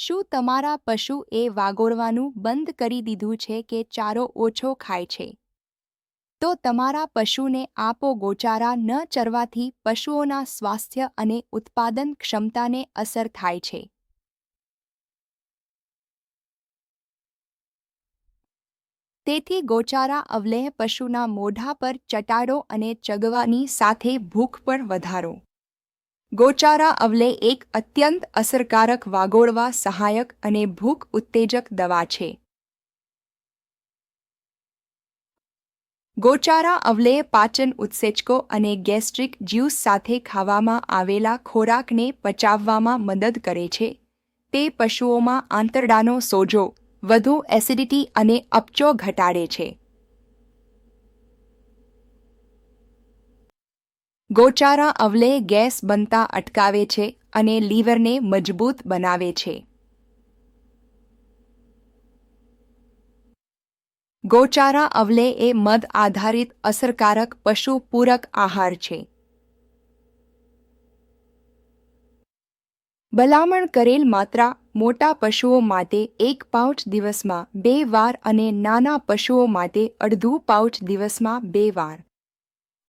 શું તમારા પશુએ વાગોળવાનું બંધ કરી દીધું છે કે ચારો ઓછો ખાય છે? તો તમારા પશુને આપો ગોચારા ન ચરવાથી પશુઓના સ્વાસ્થ્ય અને ઉત્પાદન ક્ષમતાને અસર થાય છે. તેથી ગોચારા અવલેહ પશુના મોઢા પર ચટાડો અને ચગવાની સાથે ભૂખ પણ વધારો. ગોચારા અવલે એક અત્યંત અસરકારક વાગોળવા સહાયક અને ભૂખ ઉત્તેજક દવા છે. ગોચારા અવલે પાચન ઉત્સેચકો અને ગેસ્ટ્રિક જ્યુસ સાથે ખાવામાં આવેલા ખોરાકને પચાવવામાં મદદ કરે છે. તે પશુઓમાં આંતરડાનો સોજો, વધુ એસિડિટી અને અપચો ઘટાડે છે. ગોચારા અવલે ગેસ બનતા અટકાવે છે અને લીવરને મજબૂત બનાવે છે. ગોચારા અવલે એ મધ આધારિત અસરકારક પશુ પૂરક આહાર છે. ભલામણ કરેલ માત્રા મોટા પશુઓ માટે એક પાઉચ દિવસમાં બે વાર અને નાના પશુઓ માટે અડધું પાઉચ દિવસમાં બે વાર.